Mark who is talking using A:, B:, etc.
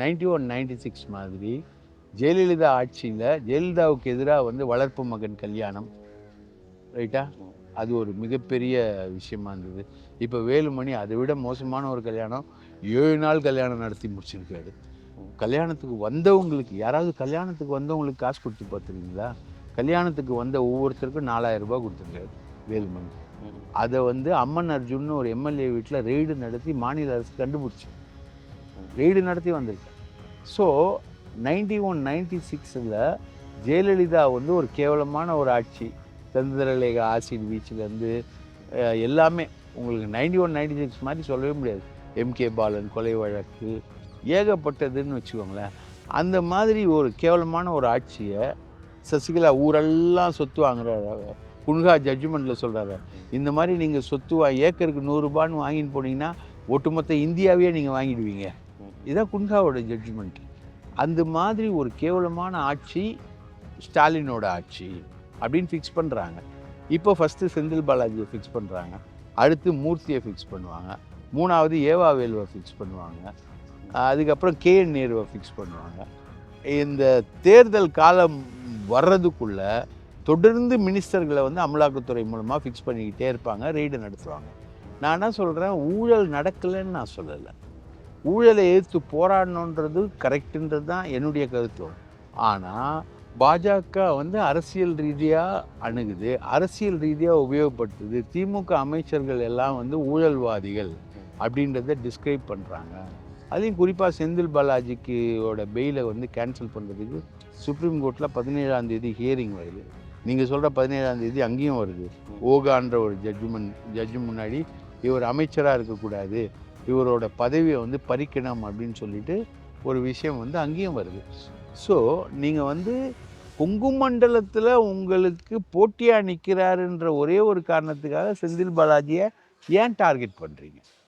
A: Ninety one ninety six மாதிரி ஜெயலலிதா ஆட்சியில் ஜெயலலிதாவுக்கு எதிராக வந்து வளர்ப்பு மகன் கல்யாணம். ரைட்டா அது ஒரு மிகப்பெரிய விஷயமா இருந்தது. இப்போ வேலுமணி அதை விட மோசமான ஒரு கல்யாணம் ஏழு நாள் கல்யாணம் நடத்தி முடிச்சிருக்காரு. கல்யாணத்துக்கு வந்தவங்களுக்கு யாராவது கல்யாணத்துக்கு வந்தவங்களுக்கு காசு கொடுத்து பார்த்துருக்கீங்களா? கல்யாணத்துக்கு வந்த ஒவ்வொருத்தருக்கும் நாலாயிரம் ரூபாய் கொடுத்துருக்காரு வேலுமணி. அதை வந்து அம்மன் அர்ஜுன்னு ஒரு எம்எல்ஏ வீட்டில் ரெய்டு நடத்தி மாநில அரசு கண்டுபிடிச்சி. ரெய்டு நடத்தி வந்திருக்கு. ஸோ நைன்டி ஒன் நைன்டி சிக்ஸில் ஜெயலலிதா வந்து ஒரு கேவலமான ஒரு ஆட்சி சந்திரலேக ஆசிட் பீச்சிலேருந்து எல்லாமே உங்களுக்கு நைன்டி ஒன் நைன்டி சிக்ஸ் மாதிரி சொல்லவே முடியாது. எம்கே பாலன் கொலை வழக்கு ஏகப்பட்டதுன்னு வச்சுக்கோங்களேன். அந்த மாதிரி ஒரு கேவலமான ஒரு ஆட்சியை சசிகலா ஊரெல்லாம் சொத்து வாங்குறாரு குன்ஹா ஜட்ஜ்மெண்ட்டில் சொல்கிறாரு இந்த மாதிரி நீங்கள் சொத்து வா ஏக்கருக்கு நூறுரூபான்னு வாங்கின்னு போனீங்கன்னா ஒட்டுமொத்த இந்தியாவையே நீங்கள் வாங்கிடுவீங்க. இதுதான் குன்ஹாவோட ஜட்ஜ்மெண்ட் அந்த மாதிரி ஒரு கேவலமான ஆட்சி ஸ்டாலினோட ஆட்சி அப்படின்னு ஃபிக்ஸ் பண்ணுறாங்க இப்போ ஃபஸ்ட்டு செந்தில் பாலாஜியை ஃபிக்ஸ் பண்ணுறாங்க அடுத்து மூர்த்தியை ஃபிக்ஸ் பண்ணுவாங்க. மூணாவது ஏவா வேல்வை ஃபிக்ஸ் பண்ணுவாங்க. அதுக்கப்புறம் கே என் நேருவை ஃபிக்ஸ் பண்ணுவாங்க. இந்த தேர்தல் காலம் வர்றதுக்குள்ளே தொடர்ந்து மினிஸ்டர்களை வந்து அமலாக்கத்துறை மூலமாக ஃபிக்ஸ் பண்ணிக்கிட்டே இருப்பாங்க ரெய்டு நடத்துவாங்க. நான் என்ன சொல்கிறேன் ஊழல் நடக்கலைன்னு நான் சொல்லலை. ஊழலை எதிர்த்து போராடணுன்றது கரெக்டுன்றது தான் என்னுடைய கருத்து. ஆனால் பாஜக வந்து அரசியல் ரீதியாக அணுகுது அரசியல் ரீதியாக உபயோகப்படுத்துது. திமுக அமைச்சர்கள் எல்லாம் வந்து ஊழல்வாதிகள் அப்படின்றத டிஸ்கிரைப் பண்ணுறாங்க அதையும் குறிப்பாக செந்தில் பாலாஜிக்குவோட பெயிலை வந்து கேன்சல் பண்ணுறதுக்கு சுப்ரீம் கோர்ட்டில் பதினேழாம் தேதி ஹியரிங் வருது. நீங்கள் சொல்கிற பதினேழாம் தேதி அங்கேயும் வருது. ஓகான்ற ஒரு ஜட்ஜ்மெண்ட் ஜட்ஜு முன்னாடி இவர் அமைச்சராக இருக்கக்கூடாது. இவரோட பதவியை வந்து பறிக்கணும் அப்படின்னு சொல்லிட்டு ஒரு விஷயம் வந்து அங்கேயும் வருது. ஸோ நீங்கள் வந்து கொங்கு மண்டலத்தில் உங்களுக்கு போட்டியாக நிற்கிறாருன்ற ஒரே ஒரு காரணத்துக்காக செந்தில் பாலாஜியை ஏன் டார்கெட் பண்ணுறீங்க